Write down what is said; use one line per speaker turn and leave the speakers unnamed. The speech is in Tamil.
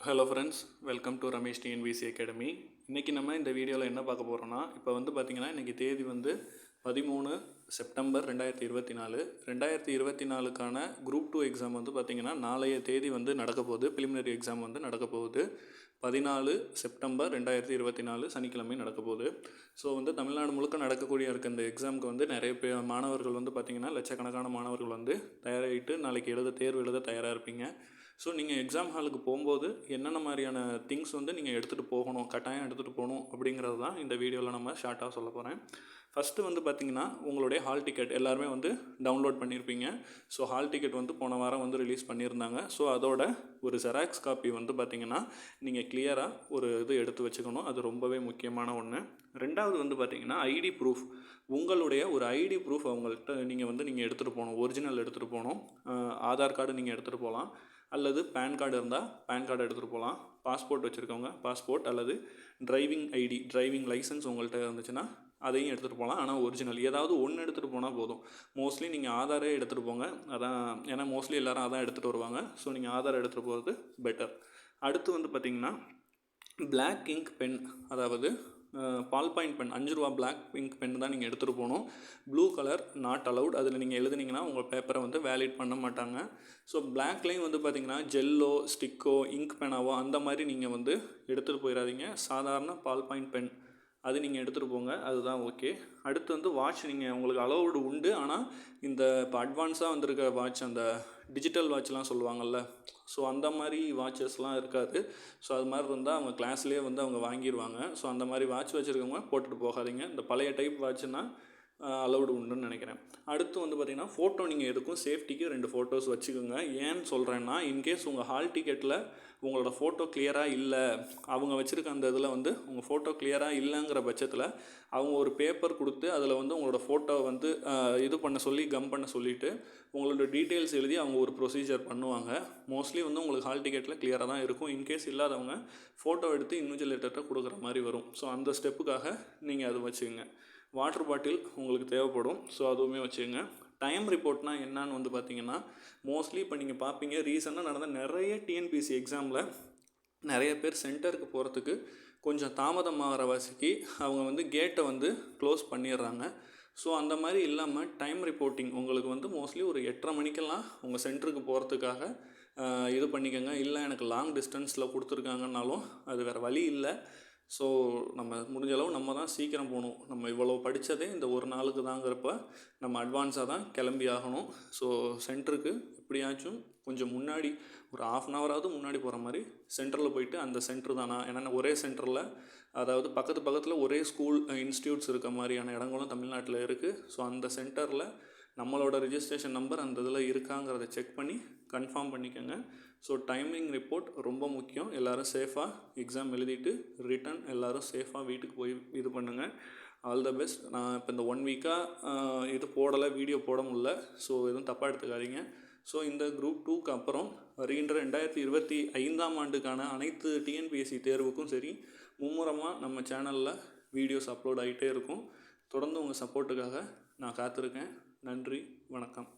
Hello friends welcome to Ramesh TNPSC academy இன்றைக்கி நம்ம இந்த வீடியோவில் என்ன பார்க்க போகிறோன்னா இப்போ வந்து பார்த்திங்கன்னா இன்றைக்கி தேதி வந்து பதிமூணு செப்டம்பர் ரெண்டாயிரத்தி இருபத்தி நாலு. ரெண்டாயிரத்தி இருபத்தி நாலுக்கான குரூப் டூ எக்ஸாம் வந்து பார்த்திங்கன்னா நாளைய தேதி வந்து நடக்க போகுது. பிலிமினரி எக்ஸாம் வந்து நடக்க போகுது. பதினாலு செப்டம்பர் ரெண்டாயிரத்தி இருபத்தி நாலு சனிக்கிழமை நடக்க போகுது. ஸோ வந்து தமிழ்நாடு முழுக்க நடக்கக்கூடிய இருக்க இந்த எக்ஸாமுக்கு வந்து நிறைய பே மாணவர்கள் வந்து பார்த்திங்கன்னா லட்சக்கணக்கான மாணவர்கள் வந்து தயாராகிட்டு நாளைக்கு எழுத தேர்வு எழுத தயாராக இருப்பீங்க. ஸோ நீங்கள் எக்ஸாம் ஹாலுக்கு போகும்போது என்னென்ன மாதிரியான திங்ஸ் வந்து நீங்கள் எடுத்துகிட்டு போகணும் கட்டாயம் எடுத்துகிட்டு போகணும் அப்படிங்கிறது தான் இந்த வீடியோவில் நம்ம ஷார்ட்டாக சொல்ல போகிறேன் ஃபஸ்ட்டு வந்து பார்த்திங்கன்னா உங்களுடைய ஹால் டிக்கெட் எல்லாருமே வந்து டவுன்லோட் பண்ணியிருப்பீங்க ஸோ ஹால் டிக்கெட் வந்து போன வாரம் வந்து ரிலீஸ் பண்ணியிருந்தாங்க ஸோ அதோட ஒரு ஜெராக்ஸ் காப்பி வந்து பார்த்திங்கன்னா நீங்கள் கிளியராக ஒரு இது எடுத்து வச்சுக்கணும். அது ரொம்பவே முக்கியமான ஒன்று ரெண்டாவது வந்து பார்த்திங்கன்னா ஐடி ப்ரூஃப் உங்களுடைய ஒரு ஐடி ப்ரூஃப் அவங்கள்ட்ட நீங்கள் வந்து நீங்கள் எடுத்துகிட்டு போகணும். ஒரிஜினல் எடுத்துகிட்டு போகணும். ஆதார் கார்டு நீங்கள் எடுத்துகிட்டு போகலாம். அல்லது பேன் கார்டு இருந்தால் பேன் கார்டு எடுத்துகிட்டு போகலாம். பாஸ்போர்ட் வச்சுருக்கவங்க பாஸ்போர்ட் அல்லது டிரைவிங் ஐடி டிரைவிங் லைசன்ஸ் உங்கள்கிட்ட இருந்துச்சுன்னா அதையும் எடுத்துகிட்டு போகலாம். ஆனால் ஒரிஜினல் ஏதாவது ஒன்று எடுத்துகிட்டு போனால் போதும். மோஸ்ட்லி நீங்கள் ஆதாரே எடுத்துகிட்டு போங்க. அதான் ஏன்னா மோஸ்ட்லி எல்லோரும் அதான் எடுத்துகிட்டு வருவாங்க. ஸோ நீங்கள் ஆதார் எடுத்துகிட்டு போகிறது பெட்டர் அடுத்து வந்து பார்த்திங்கன்னா பிளாக் இங்க் பென் அதாவது பால் பாயிண்ட் பென் அஞ்சு ரூபா பிளாக் பிங்க் பென் தான் நீங்கள் எடுத்துகிட்டு போகணும். ப்ளூ கலர் நாட் அலவுட் அதில் நீங்கள் எழுதுனீங்கன்னா உங்கள் பேப்பரை வந்து வேலிட் பண்ண மாட்டாங்க. ஸோ பிளாக்லேயும் வந்து பார்த்தீங்கன்னா ஜெல்லோ ஸ்டிக்கோ இங்க் பெனாவோ அந்த மாதிரி நீங்கள் வந்து எடுத்துகிட்டு போயிடாதீங்க சாதாரண பால் பாயிண்ட் பென் அது நீங்கள் எடுத்துகிட்டு போங்க அதுதான் ஓகே அடுத்து வந்து வாட்ச் நீங்கள் உங்களுக்கு அலௌடு உண்டு ஆனால் இந்த இப்போ அட்வான்ஸாக வந்திருக்க வாட்ச் அந்த டிஜிட்டல் வாட்ச்லாம் சொல்லுவாங்கள்ல ஸோ அந்த மாதிரி வாட்சஸ்லாம் இருக்காது. ஸோ அது மாதிரி இருந்தால் அவங்க கிளாஸ்லேயே வந்து அவங்க வாங்கிடுவாங்க ஸோ அந்த மாதிரி வாட்ச் வச்சுருக்கவங்க போட்டுட்டு போகாதீங்க. இந்த பழைய டைப் வாட்ச்னா அலௌடு உண்டுன்னு நினைக்கிறேன். அடுத்து வந்து பார்த்திங்கன்னா ஃபோட்டோ நீங்கள் எதுக்கும் சேஃப்டிக்கு ரெண்டு ஃபோட்டோஸ் வச்சுக்கோங்க. ஏன்னு சொல்கிறேன்னா இன்கேஸ் உங்கள் ஹால் டிக்கெட்டில் உங்களோட ஃபோட்டோ கிளியராக இல்லை அவங்க வச்சுருக்க அந்த இதில் வந்து உங்கள் ஃபோட்டோ கிளியராக இல்லைங்கிற பட்சத்தில் அவங்க ஒரு பேப்பர் கொடுத்து அதில் வந்து உங்களோட ஃபோட்டோ வந்து இது பண்ண சொல்லி கம் பண்ண சொல்லிவிட்டு உங்களோட டீட்டெயில்ஸ் எழுதி அவங்க ஒரு ப்ரொசீஜர் பண்ணுவாங்க. மோஸ்ட்லி வந்து உங்களுக்கு ஹால் டிக்கெட்டில் கிளியராக தான் இருக்கும். இன்கேஸ் இல்லாதவங்க ஃபோட்டோ எடுத்து இன்விஜிலேட்டர்கிட்ட கொடுக்குற மாதிரி வரும். ஸோ அந்த ஸ்டெப்புக்காக நீங்கள் அது வச்சுக்கோங்க. வாட்டர் பாட்டில் உங்களுக்கு தேவைப்படும். ஸோ அதுவுமே வச்சுக்கோங்க. டைம் ரிப்போர்ட்னா என்னன்னு வந்து பார்த்தீங்கன்னா மோஸ்ட்லி இப்போ நீங்கள் பார்ப்பீங்க ரீசெண்டாக நடந்த நிறைய டிஎன்பிசி எக்ஸாமில் நிறைய பேர் சென்டருக்கு போகிறதுக்கு கொஞ்சம் தாமதமாகிற வாசிக்கு அவங்க வந்து கேட்டை வந்து க்ளோஸ் பண்ணிடுறாங்க. ஸோ அந்த மாதிரி இல்லாமல் டைம் ரிப்போர்ட்டிங் உங்களுக்கு வந்து மோஸ்ட்லி ஒரு எட்டரை மணிக்கெல்லாம் உங்கள் சென்டருக்கு போகிறதுக்காக இது பண்ணிக்கோங்க. இல்லை எனக்கு லாங் டிஸ்டன்ஸில் கொடுத்துருக்காங்கன்னாலும் அது வேறு வழி இல்லை. ஸோ நம்ம முடிஞ்ச அளவு நம்ம தான் சீக்கிரம் போகணும். நம்ம இவ்வளோ படித்ததே இந்த ஒரு நாளுக்கு தாங்கிறப்ப நம்ம அட்வான்ஸாக தான் கிளம்பி ஆகணும். ஸோ சென்டருக்கு எப்படியாச்சும் கொஞ்சம் முன்னாடி ஒரு ஆஃப் அன் ஹவராவது முன்னாடி போகிற மாதிரி சென்டரில் போயிட்டு அந்த சென்டர் தானா? ஏன்னா ஒரே சென்டரில் அதாவது பக்கத்து பக்கத்தில் ஒரே ஸ்கூல் இன்ஸ்டியூட்ஸ் இருக்க மாதிரியான இடங்களும் தமிழ்நாட்டில் இருக்குது ஸோ அந்த சென்டரில் நம்மளோட ரிஜிஸ்ட்ரேஷன் நம்பர் அந்த இதில் இருக்காங்கிறத செக் பண்ணி கன்ஃபார்ம் பண்ணிக்கோங்க. ஸோ டைமிங் ரிப்போர்ட் ரொம்ப முக்கியம். எல்லோரும் சேஃபாக எக்ஸாம் எழுதிட்டு ரிட்டன் எல்லோரும் சேஃபாக வீட்டுக்கு போய் இது பண்ணுங்கள் ஆல் த பெஸ்ட் நான் இப்போ இந்த ஒன் வீக்காக இது போடலை வீடியோ போட முடில ஸோ எதுவும் தப்பாக எடுத்துக்காதீங்க. ஸோ இந்த குரூப் டூக்கு அப்புறம் வருகின்ற ரெண்டாயிரத்தி இருபத்தி ஐந்தாம் ஆண்டுக்கான அனைத்து டிஎன்பிஎஸ்சி தேர்வுக்கும் சரி மும்முரமாக நம்ம சேனலில் வீடியோஸ் அப்லோட் ஆகிட்டே இருக்கும். தொடர்ந்து உங்கள் சப்போர்ட்டுக்காக நான் காத்திருக்கேன். நன்றி வணக்கம்.